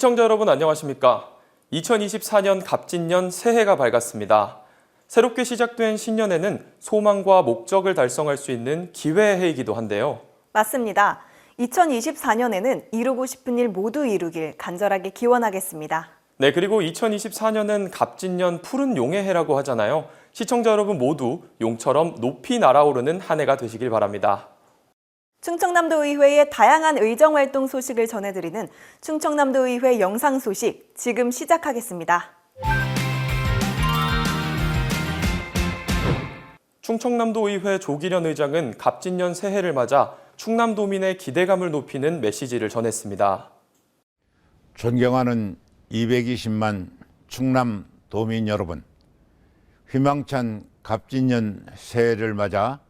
시청자 여러분 안녕하십니까? 2024년 갑진년 새해가 밝았습니다. 새롭게 시작된 신년에는 소망과 목적을 달성할 수 있는 기회의 해이기도 한데요. 맞습니다. 2024년에는 이루고 싶은 일 모두 이루길 간절하게 기원하겠습니다. 네, 그리고 2024년은 갑진년 푸른 용의 해라고 하잖아요. 시청자 여러분 모두 용처럼 높이 날아오르는 한 해가 되시길 바랍니다. 충청남도 의회의 다양한 의정 활동 소식을 전해드리는 충청남도 의회 영상 소식 지금 시작하겠습니다. 충청남도 의회 조기련 의장은 갑진년 새해를 맞아 충남도민의 기대감을 높이는 메시지를 전했습니다. 존경하는 220만 충남 도민 여러분, 희망찬 갑진년 새해를 맞아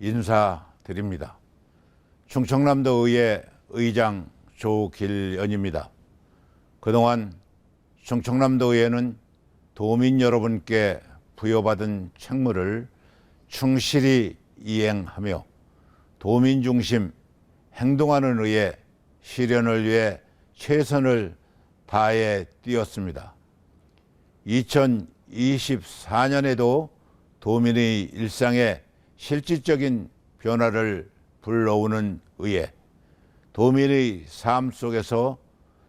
인사드립니다. 충청남도 의회 의장 조길연입니다. 그동안 충청남도 의회는 도민 여러분께 부여받은 책무를 충실히 이행하며 도민 중심 행동하는 의회 실현을 위해 최선을 다해 뛰었습니다. 2024년에도 도민의 일상에 실질적인 변화를 불러오는 의회, 도민의 삶 속에서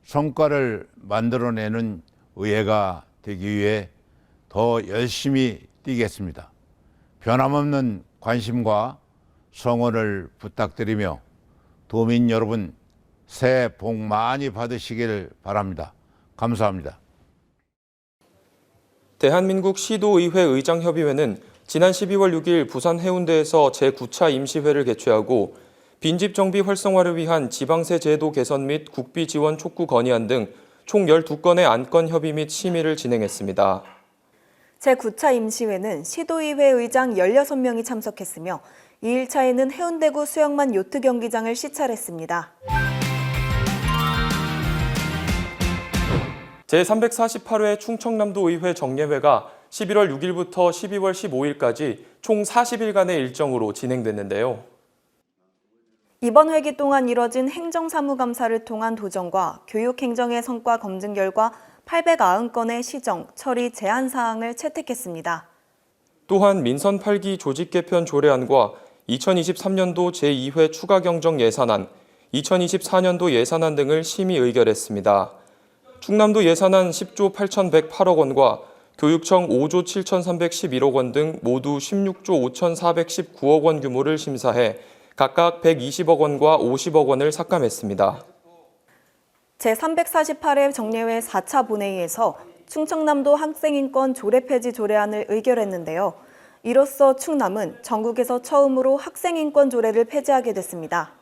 성과를 만들어내는 의회가 되기 위해 더 열심히 뛰겠습니다. 변함없는 관심과 성원을 부탁드리며 도민 여러분 새해 복 많이 받으시길 바랍니다. 감사합니다. 대한민국 시도의회 의장협의회는 지난 12월 6일 부산 해운대에서 제9차 임시회를 개최하고 빈집 정비 활성화를 위한 지방세 제도 개선 및 국비 지원 촉구 건의안 등 총 12건의 안건 협의 및 심의를 진행했습니다. 제9차 임시회는 시도의회 의장 16명이 참석했으며 2일차에는 해운대구 수영만 요트 경기장을 시찰했습니다. 제348회 충청남도 의회 정례회가 11월 6일부터 12월 15일까지 총 40일간의 일정으로 진행됐는데요. 이번 회기 동안 이뤄진 행정사무감사를 통한 도정과 교육행정의 성과 검증 결과 890건의 시정, 처리 제한 사항을 채택했습니다. 또한 민선 8기 조직 개편 조례안과 2023년도 제2회 추가 경정 예산안, 2024년도 예산안 등을 심의 의결했습니다. 충남도 예산안 10조 8,108억 원과 교육청 5조 7,311억 원 등 모두 16조 5,419억 원 규모를 심사해 각각 120억 원과 50억 원을 삭감했습니다. 제348회 정례회 4차 본회의에서 충청남도 학생인권 조례 폐지 조례안을 의결했는데요. 이로써 충남은 전국에서 처음으로 학생인권 조례를 폐지하게 됐습니다.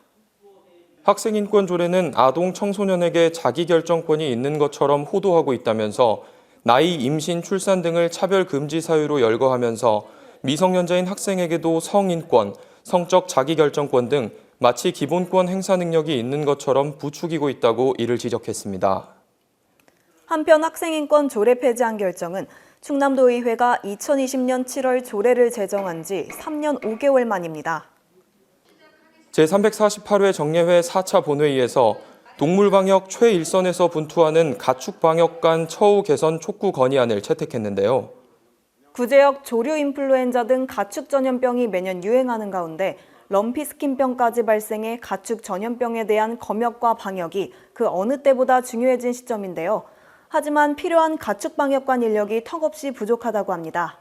학생인권 조례는 아동 청소년에게 자기결정권이 있는 것처럼 호도하고 있다면서 나이, 임신, 출산 등을 차별 금지 사유로 열거하면서 미성년자인 학생에게도 성인권, 성적 자기결정권 등 마치 기본권 행사 능력이 있는 것처럼 부추기고 있다고 이를 지적했습니다. 한편 학생인권 조례 폐지안 결정은 충남도 의회가 2020년 7월 조례를 제정한 지 3년 5개월 만입니다. 제348회 정례회 4차 본회의에서 동물방역 최일선에서 분투하는 가축방역 간 처우 개선 촉구 건의안을 채택했는데요. 구제역 조류 인플루엔자 등 가축 전염병이 매년 유행하는 가운데 럼피스킨병까지 발생해 가축 전염병에 대한 검역과 방역이 그 어느 때보다 중요해진 시점인데요. 하지만 필요한 가축 방역관 인력이 턱없이 부족하다고 합니다.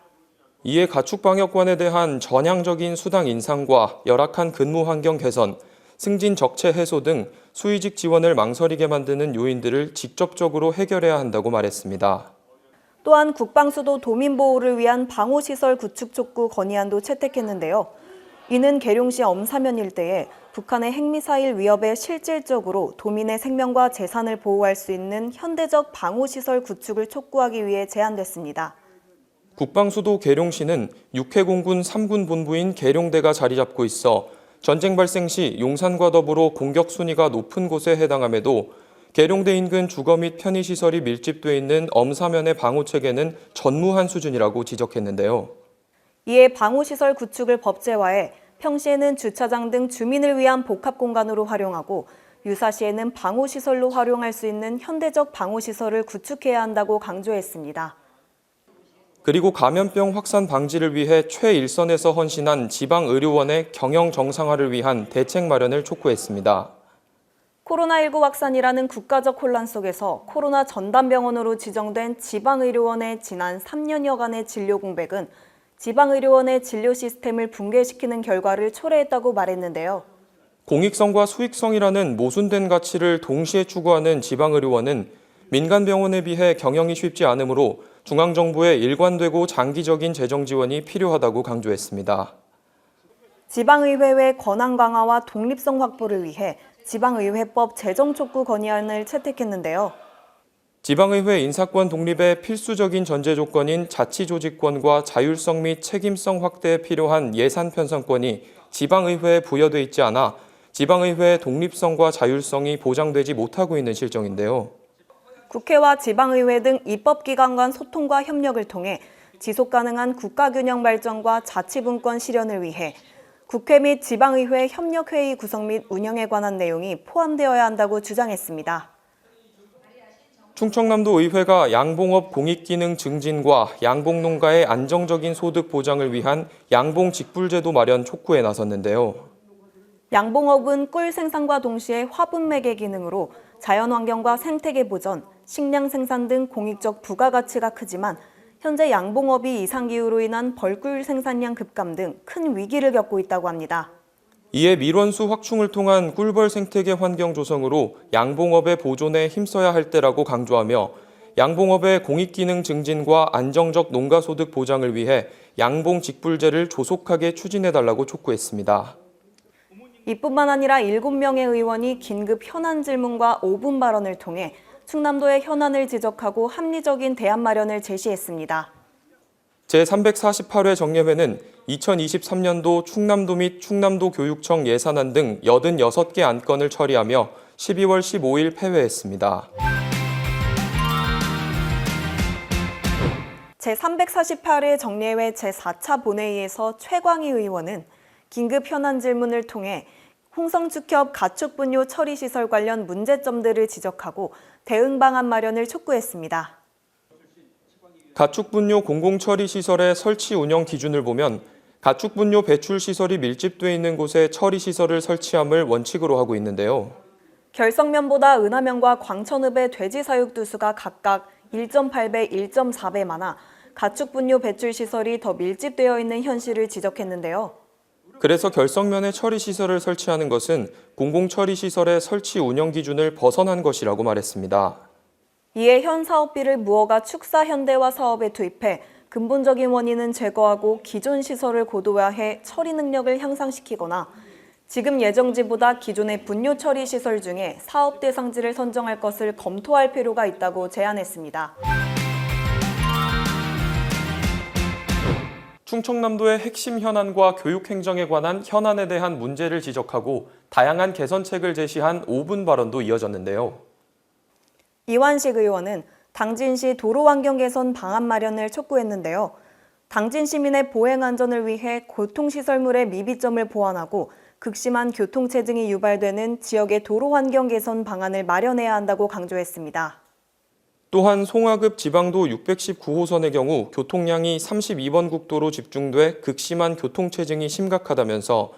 이에 가축 방역관에 대한 전향적인 수당 인상과 열악한 근무 환경 개선, 승진 적체 해소 등 수의직 지원을 망설이게 만드는 요인들을 직접적으로 해결해야 한다고 말했습니다. 또한 국방수도 도민 보호를 위한 방호시설 구축 촉구 건의안도 채택했는데요. 이는 계룡시 엄사면 일대에 북한의 핵미사일 위협에 실질적으로 도민의 생명과 재산을 보호할 수 있는 현대적 방호시설 구축을 촉구하기 위해 제안됐습니다. 국방수도 계룡시는 육해공군 3군 본부인 계룡대가 자리 잡고 있어 전쟁 발생 시 용산과 더불어 공격 순위가 높은 곳에 해당함에도 계룡대 인근 주거 및 편의시설이 밀집돼 있는 엄사면의 방호 체계는 전무한 수준이라고 지적했는데요. 이에 방호시설 구축을 법제화해 평시에는 주차장 등 주민을 위한 복합 공간으로 활용하고 유사시에는 방호시설로 활용할 수 있는 현대적 방호시설을 구축해야 한다고 강조했습니다. 그리고 감염병 확산 방지를 위해 최일선에서 헌신한 지방의료원의 경영 정상화를 위한 대책 마련을 촉구했습니다. 코로나19 확산이라는 국가적 혼란 속에서 코로나 전담병원으로 지정된 지방의료원의 지난 3년여간의 진료 공백은 지방의료원의 진료 시스템을 붕괴시키는 결과를 초래했다고 말했는데요. 공익성과 수익성이라는 모순된 가치를 동시에 추구하는 지방의료원은 민간 병원에 비해 경영이 쉽지 않으므로 중앙정부의 일관되고 장기적인 재정 지원이 필요하다고 강조했습니다. 지방의회 의 권한 강화와 독립성 확보를 위해 지방의회법 재정 촉구 건의안을 채택했는데요. 지방의회 인사권 독립의 필수적인 전제 조건인 자치조직권과 자율성 및 책임성 확대에 필요한 예산 편성권이 지방의회에 부여돼 있지 않아 지방의회의 독립성과 자율성이 보장되지 못하고 있는 실정인데요. 국회와 지방의회 등 입법기관 간 소통과 협력을 통해 지속 가능한 국가균형 발전과 자치분권 실현을 위해 국회 및 지방의회 협력회의 구성 및 운영에 관한 내용이 포함되어야 한다고 주장했습니다. 충청남도 의회가 양봉업 공익기능 증진과 양봉농가의 안정적인 소득 보장을 위한 양봉 직불제도 마련 촉구에 나섰는데요. 양봉업은 꿀 생산과 동시에 화분 매개 기능으로 자연환경과 생태계 보전, 식량 생산 등 공익적 부가가치가 크지만 현재 양봉업이 이상기후로 인한 벌꿀 생산량 급감 등 큰 위기를 겪고 있다고 합니다. 이에 밀원수 확충을 통한 꿀벌 생태계 환경 조성으로 양봉업의 보존에 힘써야 할 때라고 강조하며 양봉업의 공익기능 증진과 안정적 농가소득 보장을 위해 양봉 직불제를 조속하게 추진해달라고 촉구했습니다. 이뿐만 아니라 7명의 의원이 긴급 현안 질문과 5분 발언을 통해 충남도의 현안을 지적하고 합리적인 대안 마련을 제시했습니다. 제348회 정례회는 2023년도 충남도 및 충남도 교육청 예산안 등 86개 안건을 처리하며 12월 15일 폐회했습니다. 제348회 정례회 제4차 본회의에서 최광희 의원은 긴급 현안 질문을 통해 홍성축협 가축분뇨 처리시설 관련 문제점들을 지적하고 대응 방안 마련을 촉구했습니다. 가축분뇨 공공처리 시설의 설치 운영 기준을 보면 가축분뇨 배출 시설이 밀집돼 있는 곳에 처리 시설을 설치함을 원칙으로 하고 있는데요. 결석면보다 은하면과 광천읍의 돼지 사육 두 수가 각각 1.8배, 1.4배 많아 가축분뇨 배출 시설이 더 밀집되어 있는 현실을 지적했는데요. 그래서 결석면에 처리 시설을 설치하는 것은 공공처리 시설의 설치 운영 기준을 벗어난 것이라고 말했습니다. 이에 현 사업비를 무허가 축사 현대화 사업에 투입해 근본적인 원인은 제거하고 기존 시설을 고도화해 처리 능력을 향상시키거나 지금 예정지보다 기존의 분뇨 처리 시설 중에 사업 대상지를 선정할 것을 검토할 필요가 있다고 제안했습니다. 충청남도의 핵심 현안과 교육 행정에 관한 현안에 대한 문제를 지적하고 다양한 개선책을 제시한 5분 발언도 이어졌는데요. 이완식 의원은 당진시 도로 환경 개선 방안 마련을 촉구했는데요. 당진 시민의 보행 안전을 위해 교통시설물의 미비점을 보완하고 극심한 교통체증이 유발되는 지역의 도로 환경 개선 방안을 마련해야 한다고 강조했습니다. 또한 송화급 지방도 619호선의 경우 교통량이 32번 국도로 집중돼 극심한 교통체증이 심각하다면서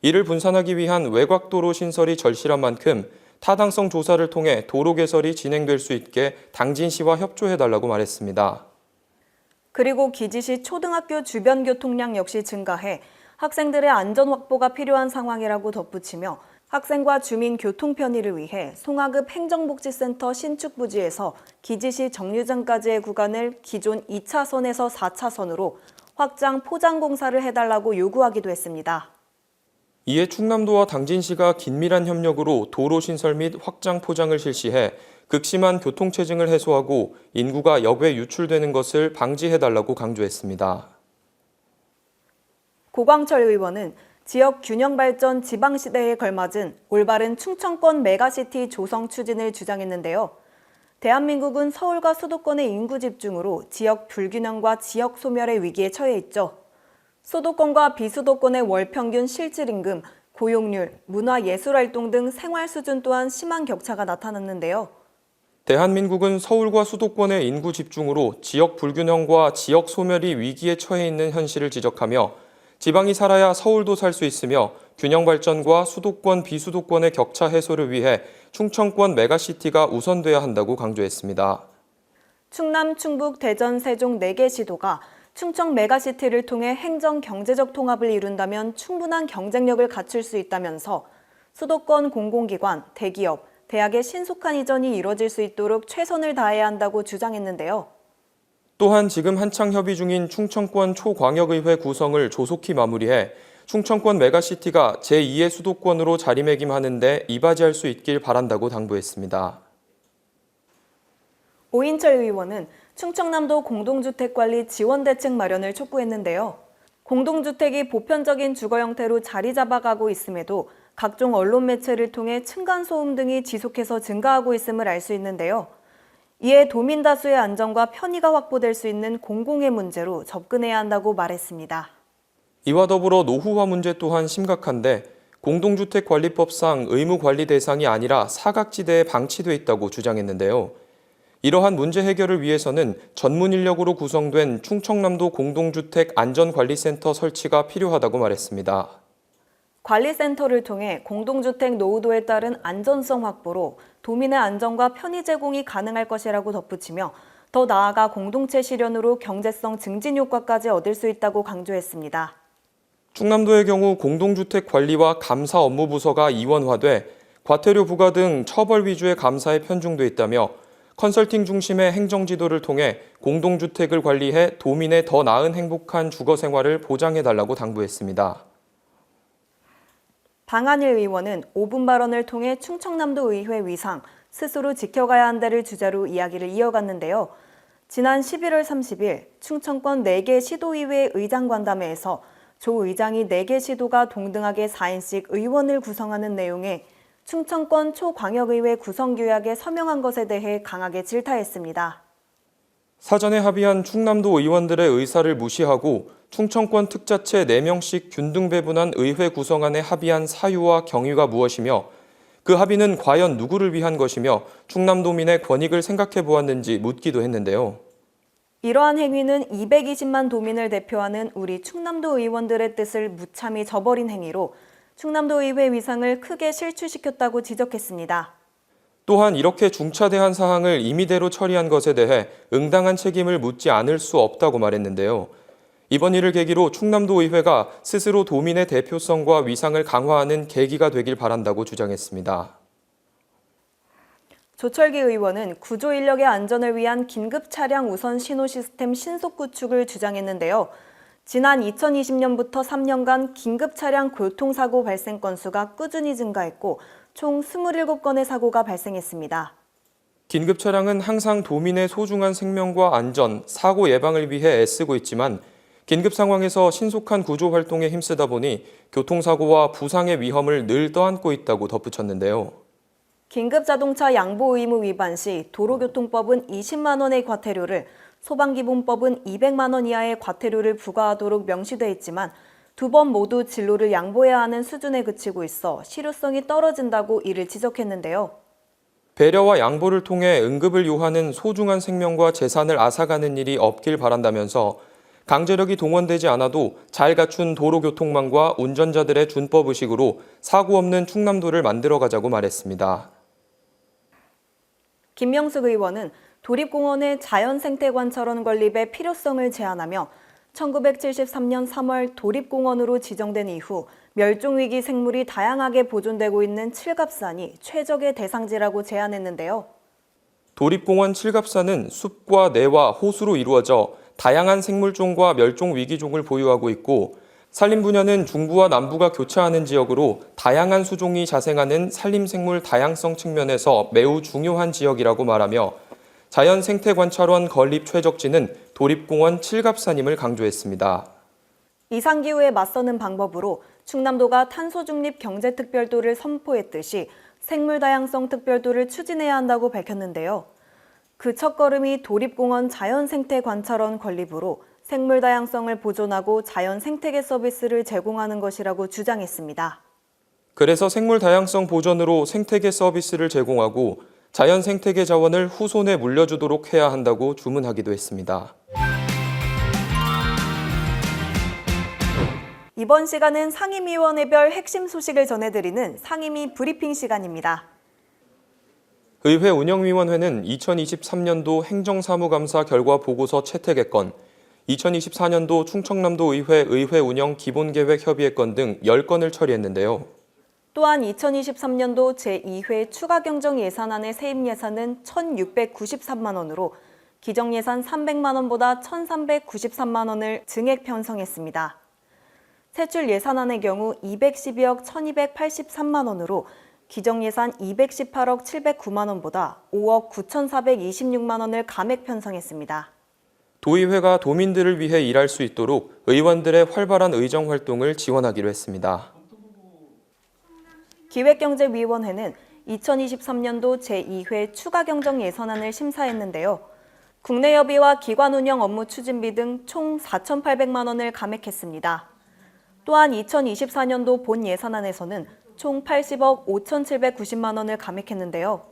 이를 분산하기 위한 외곽도로 신설이 절실한 만큼 타당성 조사를 통해 도로 개설이 진행될 수 있게 당진시와 협조해달라고 말했습니다. 그리고 기지시 초등학교 주변 교통량 역시 증가해 학생들의 안전 확보가 필요한 상황이라고 덧붙이며 학생과 주민 교통 편의를 위해 송화급 행정복지센터 신축 부지에서 기지시 정류장까지의 구간을 기존 2차선에서 4차선으로 확장 포장 공사를 해달라고 요구하기도 했습니다. 이에 충남도와 당진시가 긴밀한 협력으로 도로 신설 및 확장 포장을 실시해 극심한 교통체증을 해소하고 인구가 역외 유출되는 것을 방지해달라고 강조했습니다. 고광철 의원은 지역 균형 발전 지방 시대에 걸맞은 올바른 충청권 메가시티 조성 추진을 주장했는데요. 대한민국은 서울과 수도권의 인구 집중으로 지역 불균형과 지역 소멸의 위기에 처해 있죠. 수도권과 비수도권의 월 평균 실질 임금, 고용률, 문화예술활동 등 생활 수준 또한 심한 격차가 나타났는데요. 대한민국은 서울과 수도권의 인구 집중으로 지역 불균형과 지역 소멸이 위기에 처해 있는 현실을 지적하며 지방이 살아야 서울도 살 수 있으며 균형 발전과 수도권 비수도권의 격차 해소를 위해 충청권 메가시티가 우선돼야 한다고 강조했습니다. 충남, 충북, 대전, 세종 4개 시도가 충청 메가시티를 통해 행정 경제적 통합을 이룬다면 충분한 경쟁력을 갖출 수 있다면서 수도권 공공기관, 대기업, 대학의 신속한 이전이 이뤄질 수 있도록 최선을 다해야 한다고 주장했는데요. 또한 지금 한창 협의 중인 충청권 초광역의회 구성을 조속히 마무리해 충청권 메가시티가 제2의 수도권으로 자리매김하는데 이바지할 수 있길 바란다고 당부했습니다. 오인철 의원은 충청남도 공동주택관리 지원 대책 마련을 촉구했는데요. 공동주택이 보편적인 주거 형태로 자리 잡아가고 있음에도 각종 언론 매체를 통해 층간 소음 등이 지속해서 증가하고 있음을 알 수 있는데요. 이에 도민 다수의 안전과 편의가 확보될 수 있는 공공의 문제로 접근해야 한다고 말했습니다. 이와 더불어 노후화 문제 또한 심각한데 공동주택관리법상 의무 관리 대상이 아니라 사각지대에 방치돼 있다고 주장했는데요. 이러한 문제 해결을 위해서는 전문 인력으로 구성된 충청남도 공동주택 안전관리센터 설치가 필요하다고 말했습니다. 관리센터를 통해 공동주택 노후도에 따른 안전성 확보로 도민의 안전과 편의 제공이 가능할 것이라고 덧붙이며 더 나아가 공동체 실현으로 경제성 증진 효과까지 얻을 수 있다고 강조했습니다. 충남도의 경우 공동주택 관리와 감사 업무 부서가 이원화돼 과태료 부과 등 처벌 위주의 감사에 편중돼 있다며 컨설팅 중심의 행정 지도를 통해 공동주택을 관리해 도민의 더 나은 행복한 주거 생활을 보장해 달라고 당부했습니다. 방한일 의원은 5분 발언을 통해 충청남도 의회 위상, 스스로 지켜가야 한다를 주제로 이야기를 이어갔는데요. 지난 11월 30일 충청권 4개 시도의회 의장관담회에서 조 의장이 4개 시도가 동등하게 4인씩 의원을 구성하는 내용의 충청권 초광역의회 구성 규약에 서명한 것에 대해 강하게 질타했습니다. 사전에 합의한 충남도 의원들의 의사를 무시하고 충청권 특자체 4명씩 균등 배분한 의회 구성안에 합의한 사유와 경위가 무엇이며 그 합의는 과연 누구를 위한 것이며 충남도민의 권익을 생각해 보았는지 묻기도 했는데요. 이러한 행위는 220만 도민을 대표하는 우리 충남도 의원들의 뜻을 무참히 저버린 행위로 충남도 의회 위상을 크게 실추시켰다고 지적했습니다. 또한 이렇게 중차대한 사항을 임의대로 처리한 것에 대해 응당한 책임을 묻지 않을 수 없다고 말했는데요. 이번 일을 계기로 충남도 의회가 스스로 도민의 대표성과 위상을 강화하는 계기가 되길 바란다고 주장했습니다. 조철기 의원은 구조 인력의 안전을 위한 긴급 차량 우선 신호 시스템 신속 구축을 주장했는데요. 지난 2020년부터 3년간 긴급 차량 교통사고 발생 건수가 꾸준히 증가했고 총 27건의 사고가 발생했습니다. 긴급 차량은 항상 도민의 소중한 생명과 안전, 사고 예방을 위해 애쓰고 있지만 긴급 상황에서 신속한 구조 활동에 힘쓰다 보니 교통사고와 부상의 위험을 늘 떠안고 있다고 덧붙였는데요. 긴급 자동차 양보 의무 위반 시 도로교통법은 20만 원의 과태료를 소방기본법은 200만 원 이하의 과태료를 부과하도록 명시돼 있지만 두 번 모두 진로를 양보해야 하는 수준에 그치고 있어 실효성이 떨어진다고 이를 지적했는데요. 배려와 양보를 통해 응급을 요하는 소중한 생명과 재산을 앗아가는 일이 없길 바란다면서 강제력이 동원되지 않아도 잘 갖춘 도로교통망과 운전자들의 준법 의식으로 사고 없는 충남도를 만들어 가자고 말했습니다. 김명숙 의원은 도립공원의 자연생태관찰원 건립의 필요성을 제안하며 1973년 3월 도립공원으로 지정된 이후 멸종위기 생물이 다양하게 보존되고 있는 칠갑산이 최적의 대상지라고 제안했는데요. 도립공원 칠갑산은 숲과 내와 호수로 이루어져 다양한 생물종과 멸종 위기종을 보유하고 있고 산림 분야는 중부와 남부가 교차하는 지역으로 다양한 수종이 자생하는 산림생물 다양성 측면에서 매우 중요한 지역이라고 말하며 자연생태관찰원 건립 최적지는 도립공원 칠갑산임을 강조했습니다. 이상기후에 맞서는 방법으로 충남도가 탄소중립 경제특별도를 선포했듯이 생물다양성 특별도를 추진해야 한다고 밝혔는데요. 그 첫걸음이 도립공원 자연생태관찰원 건립으로 생물다양성을 보존하고 자연 생태계 서비스를 제공하는 것이라고 주장했습니다. 그래서 생물 다양성 보전으로 생태계 서비스를 제공하고 자연 생태계 자원을 후손에 물려주도록 해야 한다고 주문하기도 했습니다. 이번 시간은 상임위원회별 핵심 소식을 전해드리는 상임위 브리핑 시간입니다. 의회 운영위원회는 2023년도 행정사무감사 결과 보고서 채택의 건, 2024년도 충청남도 의회 의회 운영 기본계획 협의의 건등 10건을 처리했는데요. 또한 2023년도 제2회 추가 경정 예산안의 세입 예산은 1,693만 원으로 기정 예산 300만 원보다 1,393만 원을 증액 편성했습니다. 세출 예산안의 경우 212억 1,283만 원으로 기정 예산 218억 709만 원보다 5억 9,426만 원을 감액 편성했습니다. 도의회가 도민들을 위해 일할 수 있도록 의원들의 활발한 의정 활동을 지원하기로 했습니다. 기획경제위원회는 2023년도 제2회 추가 경정 예산안을 심사했는데요. 국내 여비와 기관 운영 업무 추진비 등 총 4,800만 원을 감액했습니다. 또한 2024년도 본 예산안에서는 총 80억 5,790만 원을 감액했는데요.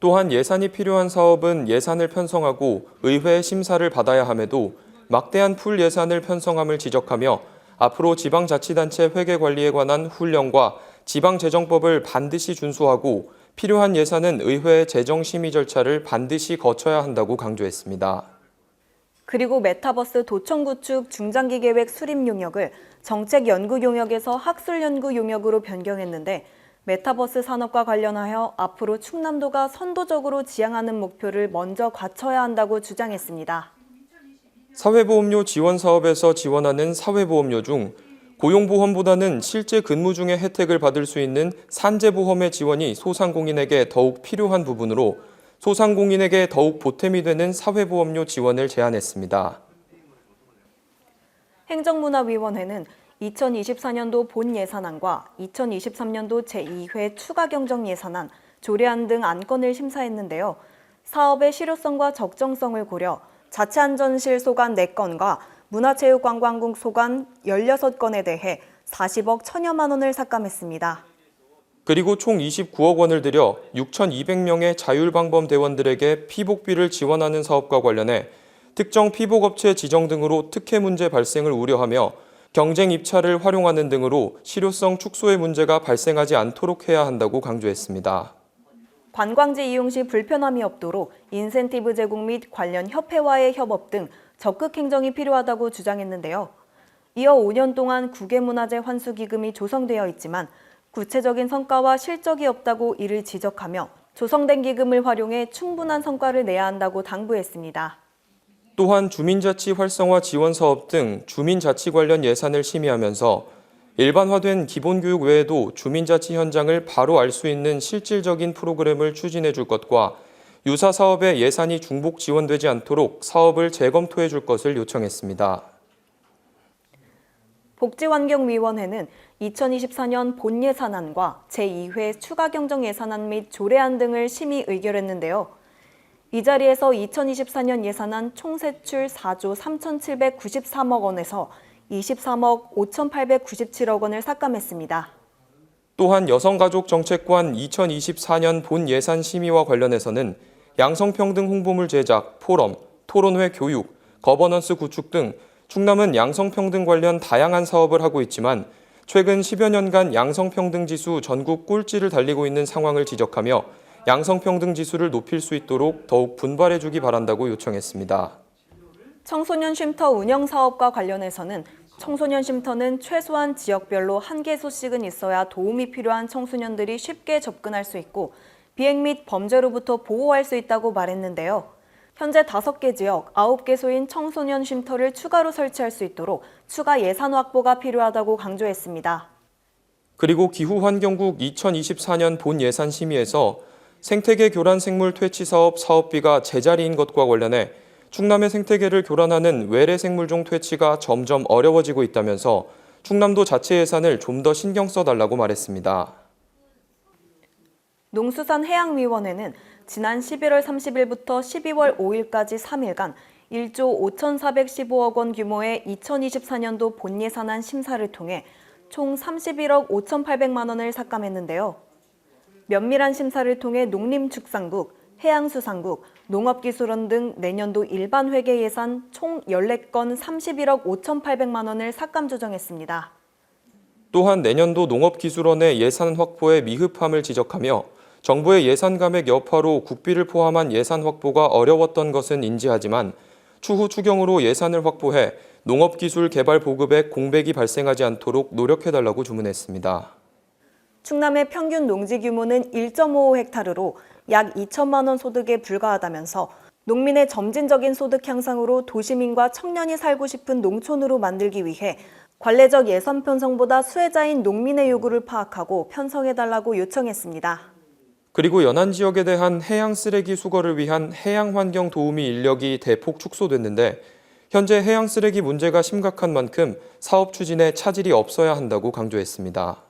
또한 예산이 필요한 사업은 예산을 편성하고 의회 심사를 받아야 함에도 막대한 풀 예산을 편성함을 지적하며 앞으로 지방자치단체 회계 관리에 관한 훈령과 지방재정법을 반드시 준수하고 필요한 예산은 의회 재정 심의 절차를 반드시 거쳐야 한다고 강조했습니다. 그리고 메타버스 도청 구축 중장기 계획 수립 용역을 정책 연구 용역에서 학술 연구 용역으로 변경했는데 메타버스 산업과 관련하여 앞으로 충남도가 선도적으로 지향하는 목표를 먼저 갖춰야 한다고 주장했습니다. 사회보험료 지원 사업에서 지원하는 사회보험료 중 고용보험보다는 실제 근무 중에 혜택을 받을 수 있는 산재보험의 지원이 소상공인에게 더욱 필요한 부분으로 소상공인에게 더욱 보탬이 되는 사회보험료 지원을 제안했습니다. 행정문화위원회는 2024년도 본 예산안과 2023년도 제2회 추가 경정 예산안, 조례안 등 안건을 심사했는데요. 사업의 실효성과 적정성을 고려 자치안전실 소관 4건과 문화체육관광국 소관 16건에 대해 40억 천여만 원을 삭감했습니다. 그리고 총 29억 원을 들여 6,200명의 자율방범 대원들에게 피복비를 지원하는 사업과 관련해 특정 피복업체 지정 등으로 특혜 문제 발생을 우려하며 경쟁 입찰을 활용하는 등으로 실효성 축소의 문제가 발생하지 않도록 해야 한다고 강조했습니다. 관광지 이용 시 불편함이 없도록 인센티브 제공 및 관련 협회와의 협업 등 적극 행정이 필요하다고 주장했는데요. 이어 5년 동안 국외문화재 환수 기금이 조성되어 있지만 구체적인 성과와 실적이 없다고 이를 지적하며 조성된 기금을 활용해 충분한 성과를 내야 한다고 당부했습니다. 또한 주민자치 활성화 지원 사업 등 주민자치 관련 예산을 심의하면서 일반화된 기본교육 외에도 주민자치 현장을 바로 알 수 있는 실질적인 프로그램을 추진해 줄 것과 유사 사업에 예산이 중복 지원되지 않도록 사업을 재검토해 줄 것을 요청했습니다. 복지환경위원회는 2024년 본 예산안과 제2회 추가 경정 예산안 및 조례안 등을 심의 의결했는데요. 이 자리에서 2024년 예산안 총 세출 4조 3,793억 원에서 23억 5,897억 원을 삭감했습니다. 또한 여성가족정책관 2024년 본 예산 심의와 관련해서는 양성평등 홍보물 제작, 포럼, 토론회 교육, 거버넌스 구축 등 충남은 양성평등 관련 다양한 사업을 하고 있지만 최근 10여 년간 양성평등 지수 전국 꼴찌를 달리고 있는 상황을 지적하며 양성평등 지수를 높일 수 있도록 더욱 분발해 주기 바란다고 요청했습니다. 청소년 쉼터 운영 사업과 관련해서는 청소년 쉼터는 최소한 지역별로 한 개소씩은 있어야 도움이 필요한 청소년들이 쉽게 접근할 수 있고 비행 및 범죄로부터 보호할 수 있다고 말했는데요. 현재 5개 지역 9개소인 청소년 쉼터를 추가로 설치할 수 있도록 추가 예산 확보가 필요하다고 강조했습니다. 그리고 기후환경국 2024년 본 예산 심의에서 생태계 교란 생물 퇴치 사업 사업비가 제자리인 것과 관련해 충남의 생태계를 교란하는 외래 생물종 퇴치가 점점 어려워지고 있다면서 충남도 자체 예산을 좀 더 신경 써달라고 말했습니다. 농수산해양위원회는 지난 11월 30일부터 12월 5일까지 3일간 1조 5,415억 원 규모의 2024년도 본 예산안 심사를 통해 총 31억 5,800만 원을 삭감했는데요. 면밀한 심사를 통해 농림축산국, 해양수산국, 농업기술원 등 내년도 일반 회계 예산 총 14건 31억 5,800만 원을 삭감 조정했습니다. 또한 내년도 농업기술원의 예산 확보에 미흡함을 지적하며 정부의 예산 감액 여파로 국비를 포함한 예산 확보가 어려웠던 것은 인지하지만 추후 추경으로 예산을 확보해 농업기술 개발 보급에 공백이 발생하지 않도록 노력해달라고 주문했습니다. 충남의 평균 농지 규모는 1.55헥타르로 약 2천만 원 소득에 불과하다면서 농민의 점진적인 소득 향상으로 도시민과 청년이 살고 싶은 농촌으로 만들기 위해 관례적 예산 편성보다 수혜자인 농민의 요구를 파악하고 편성해달라고 요청했습니다. 그리고 연안 지역에 대한 해양 쓰레기 수거를 위한 해양 환경 도우미 인력이 대폭 축소됐는데 현재 해양 쓰레기 문제가 심각한 만큼 사업 추진에 차질이 없어야 한다고 강조했습니다.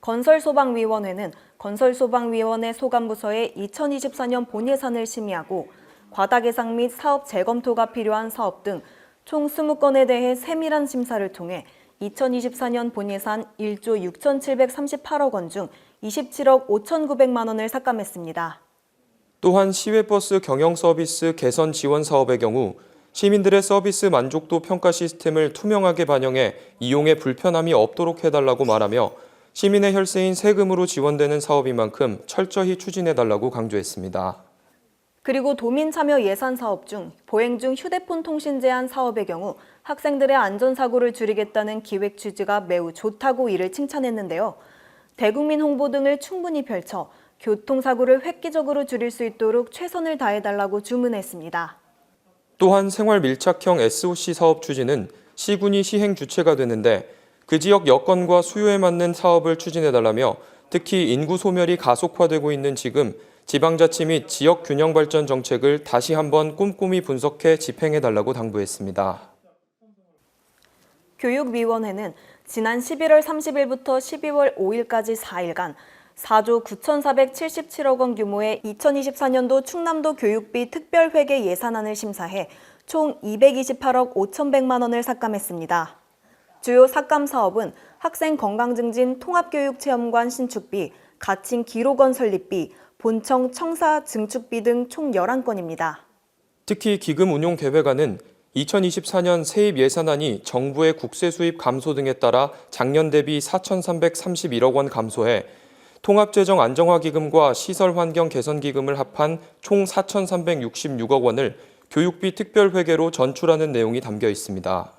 건설소방위원회는 건설소방위원회 소관부서에 2024년 본예산을 심의하고 과다 계상 및 사업 재검토가 필요한 사업 등 총 20건에 대해 세밀한 심사를 통해 2024년 본예산 1조 6,738억 원 중 27억 5,900만 원을 삭감했습니다. 또한 시외버스 경영 서비스 개선 지원 사업의 경우 시민들의 서비스 만족도 평가 시스템을 투명하게 반영해 이용에 불편함이 없도록 해달라고 말하며 시민의 혈세인 세금으로 지원되는 사업인 만큼 철저히 추진해달라고 강조했습니다. 그리고 도민 참여 예산 사업 중 보행 중 휴대폰 통신 제한 사업의 경우 학생들의 안전사고를 줄이겠다는 기획 취지가 매우 좋다고 이를 칭찬했는데요. 대국민 홍보 등을 충분히 펼쳐 교통사고를 획기적으로 줄일 수 있도록 최선을 다해달라고 주문했습니다. 또한 생활 밀착형 SOC 사업 추진은 시군이 시행 주체가 되는데 그 지역 여건과 수요에 맞는 사업을 추진해달라며 특히 인구 소멸이 가속화되고 있는 지금 지방자치 및 지역 균형 발전 정책을 다시 한번 꼼꼼히 분석해 집행해달라고 당부했습니다. 교육위원회는 지난 11월 30일부터 12월 5일까지 4일간 4조 9,477억 원 규모의 2024년도 충남도 교육비 특별회계 예산안을 심사해 총 228억 5,100만 원을 삭감했습니다. 주요 삭감 사업은 학생 건강 증진 통합교육 체험관 신축비, 가칭 기록원 설립비, 본청 청사 증축비 등 총 11건입니다. 특히 기금 운용 계획안은 2024년 세입 예산안이 정부의 국세 수입 감소 등에 따라 작년 대비 4,331억 원 감소해 통합재정 안정화 기금과 시설 환경 개선 기금을 합한 총 4,366억 원을 교육비 특별회계로 전출하는 내용이 담겨 있습니다.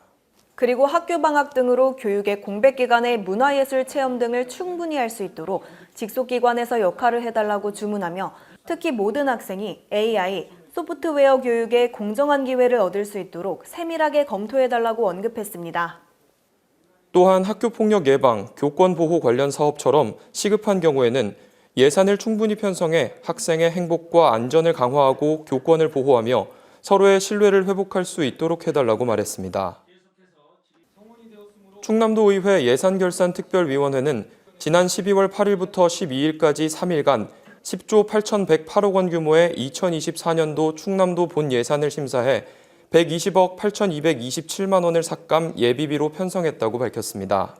그리고 학교 방학 등으로 교육의 공백 기간에 문화예술 체험 등을 충분히 할 수 있도록 직속기관에서 역할을 해달라고 주문하며 특히 모든 학생이 AI, 소프트웨어 교육에 공정한 기회를 얻을 수 있도록 세밀하게 검토해달라고 언급했습니다. 또한 학교 폭력 예방, 교권 보호 관련 사업처럼 시급한 경우에는 예산을 충분히 편성해 학생의 행복과 안전을 강화하고 교권을 보호하며 서로의 신뢰를 회복할 수 있도록 해달라고 말했습니다. 충남도의회 예산결산특별위원회는 지난 12월 8일부터 12일까지 3일간 10조 8,108억 원 규모의 2024년도 충남도 본 예산을 심사해 120억 8,227만 원을 삭감 예비비로 편성했다고 밝혔습니다.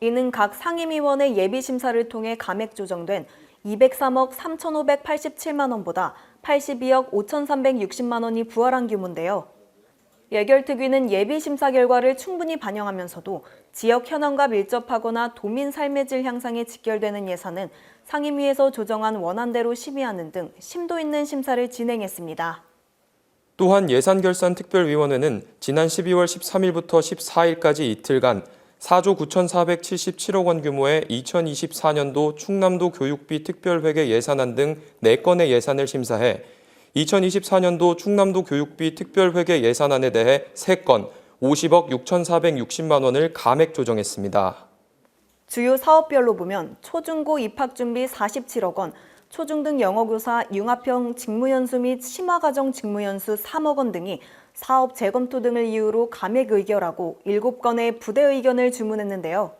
이는 각 상임위원회 예비심사를 통해 감액 조정된 203억 3,587만 원보다 82억 5,360만 원이 부활한 규모인데요. 예결특위는 예비심사 결과를 충분히 반영하면서도 지역 현안과 밀접하거나 도민 삶의 질 향상에 직결되는 예산은 상임위에서 조정한 원안대로 심의하는 등 심도 있는 심사를 진행했습니다. 또한 예산결산특별위원회는 지난 12월 13일부터 14일까지 이틀간 4조 9,477억 원 규모의 2024년도 충남도 교육비 특별회계 예산안 등 4건의 예산을 심사해 2024년도 충남도 교육비 특별회계 예산안에 대해 3건 50억 6,460만 원을 감액 조정했습니다. 주요 사업별로 보면 초중고 입학 준비 47억 원, 초중등 영어교사 융합형 직무연수 및 심화과정 직무연수 3억 원 등이 사업 재검토 등을 이유로 감액 의결하고 7건의 부대 의견을 주문했는데요.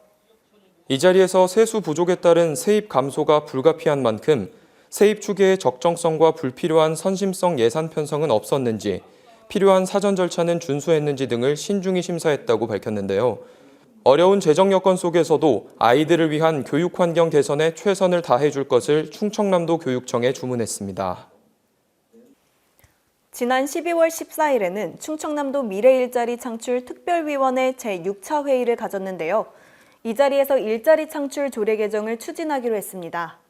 이 자리에서 세수 부족에 따른 세입 감소가 불가피한 만큼 세입 추계의 적정성과 불필요한 선심성 예산 편성은 없었는지, 필요한 사전 절차는 준수했는지 등을 신중히 심사했다고 밝혔는데요. 어려운 재정 여건 속에서도 아이들을 위한 교육 환경 개선에 최선을 다해 줄 것을 충청남도 교육청에 주문했습니다. 지난 12월 14일에는 충청남도 미래일자리 창출 특별위원회 제6차 회의를 가졌는데요. 이 자리에서 일자리 창출 조례 개정을 추진하기로 했습니다.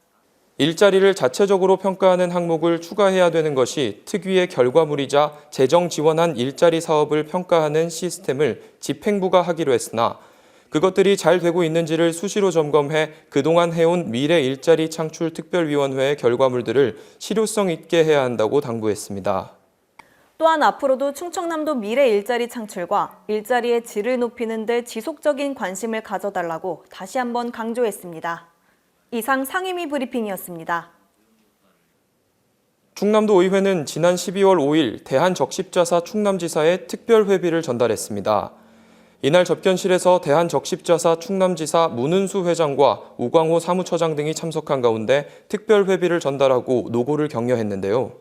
일자리를 자체적으로 평가하는 항목을 추가해야 되는 것이 특위의 결과물이자 재정 지원한 일자리 사업을 평가하는 시스템을 집행부가 하기로 했으나 그것들이 잘 되고 있는지를 수시로 점검해 그동안 해온 미래 일자리 창출 특별위원회의 결과물들을 실효성 있게 해야 한다고 당부했습니다. 또한 앞으로도 충청남도 미래 일자리 창출과 일자리의 질을 높이는 데 지속적인 관심을 가져달라고 다시 한번 강조했습니다. 이상 상임위 브리핑이었습니다. 충남도 의회는 지난 12월 5일 대한적십자사 충남지사에 특별회비를 전달했습니다. 이날 접견실에서 대한적십자사 충남지사 문은수 회장과 우광호 사무처장 등이 참석한 가운데 특별회비를 전달하고 노고를 격려했는데요.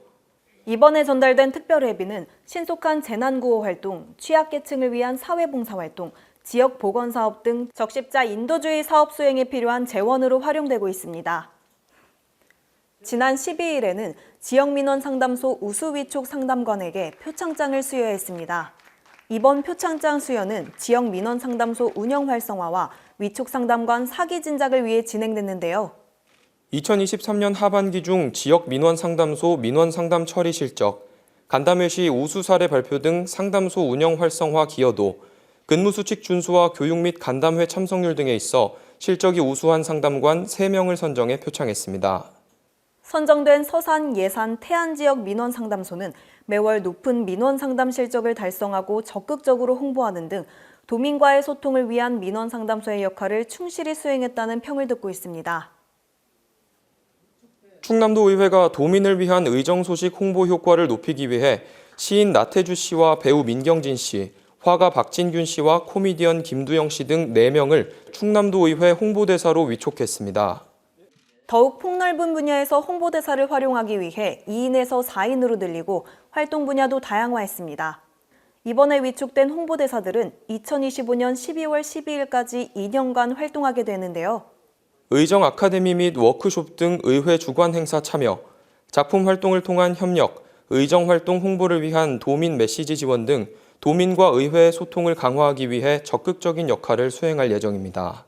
이번에 전달된 특별회비는 신속한 재난구호 활동, 취약계층을 위한 사회봉사 활동, 지역 보건 사업 등 적십자 인도주의 사업 수행에 필요한 재원으로 활용되고 있습니다. 지난 12일에는 지역민원 상담소 우수위촉 상담관에게 표창장을 수여했습니다. 이번 표창장 수여는 지역 민원 상담소 운영 활성화와 위촉 상담관 사기 진작을 위해 진행됐는데요. 2023년 하반기 중 지역 민원 상담소 민원 상담 처리 실적, 간담회 시 우수 사례 발표 등 상담소 운영 활성화 기여도, 근무 수칙 준수와 교육 및 간담회 참석률 등에 있어 실적이 우수한 상담관 3명을 선정해 표창했습니다. 선정된 서산, 예산, 태안 지역 민원 상담소는 매월 높은 민원 상담 실적을 달성하고 적극적으로 홍보하는 등 도민과의 소통을 위한 민원 상담소의 역할을 충실히 수행했다는 평을 듣고 있습니다. 충남도 의회가 도민을 위한 의정 소식 홍보 효과를 높이기 위해 시인 나태주 씨와 배우 민경진 씨, 화가 박진균 씨와 코미디언 김두영 씨 등 4명을 충남도 의회 홍보대사로 위촉했습니다. 더욱 폭넓은 분야에서 홍보대사를 활용하기 위해 2인에서 4인으로 늘리고 활동 분야도 다양화했습니다. 이번에 위촉된 홍보대사들은 2025년 12월 12일까지 2년간 활동하게 되는데요. 의정 아카데미 및 워크숍 등 의회 주관 행사 참여, 작품 활동을 통한 협력, 의정 활동 홍보를 위한 도민 메시지 지원 등 도민과 의회의 소통을 강화하기 위해 적극적인 역할을 수행할 예정입니다.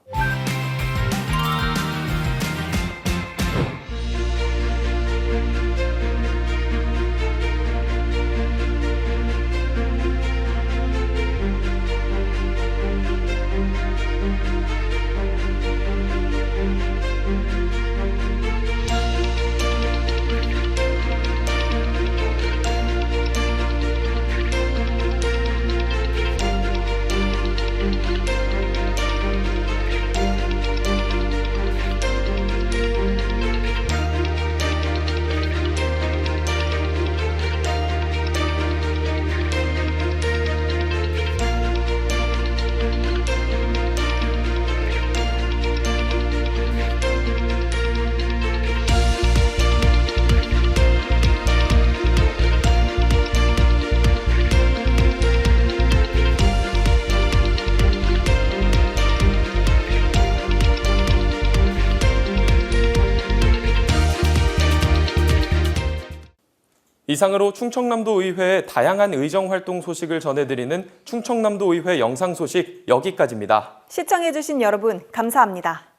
이상으로 충청남도 의회의 다양한 의정 활동 소식을 전해드리는 충청남도 의회 영상 소식 여기까지입니다. 시청해주신 여러분, 감사합니다.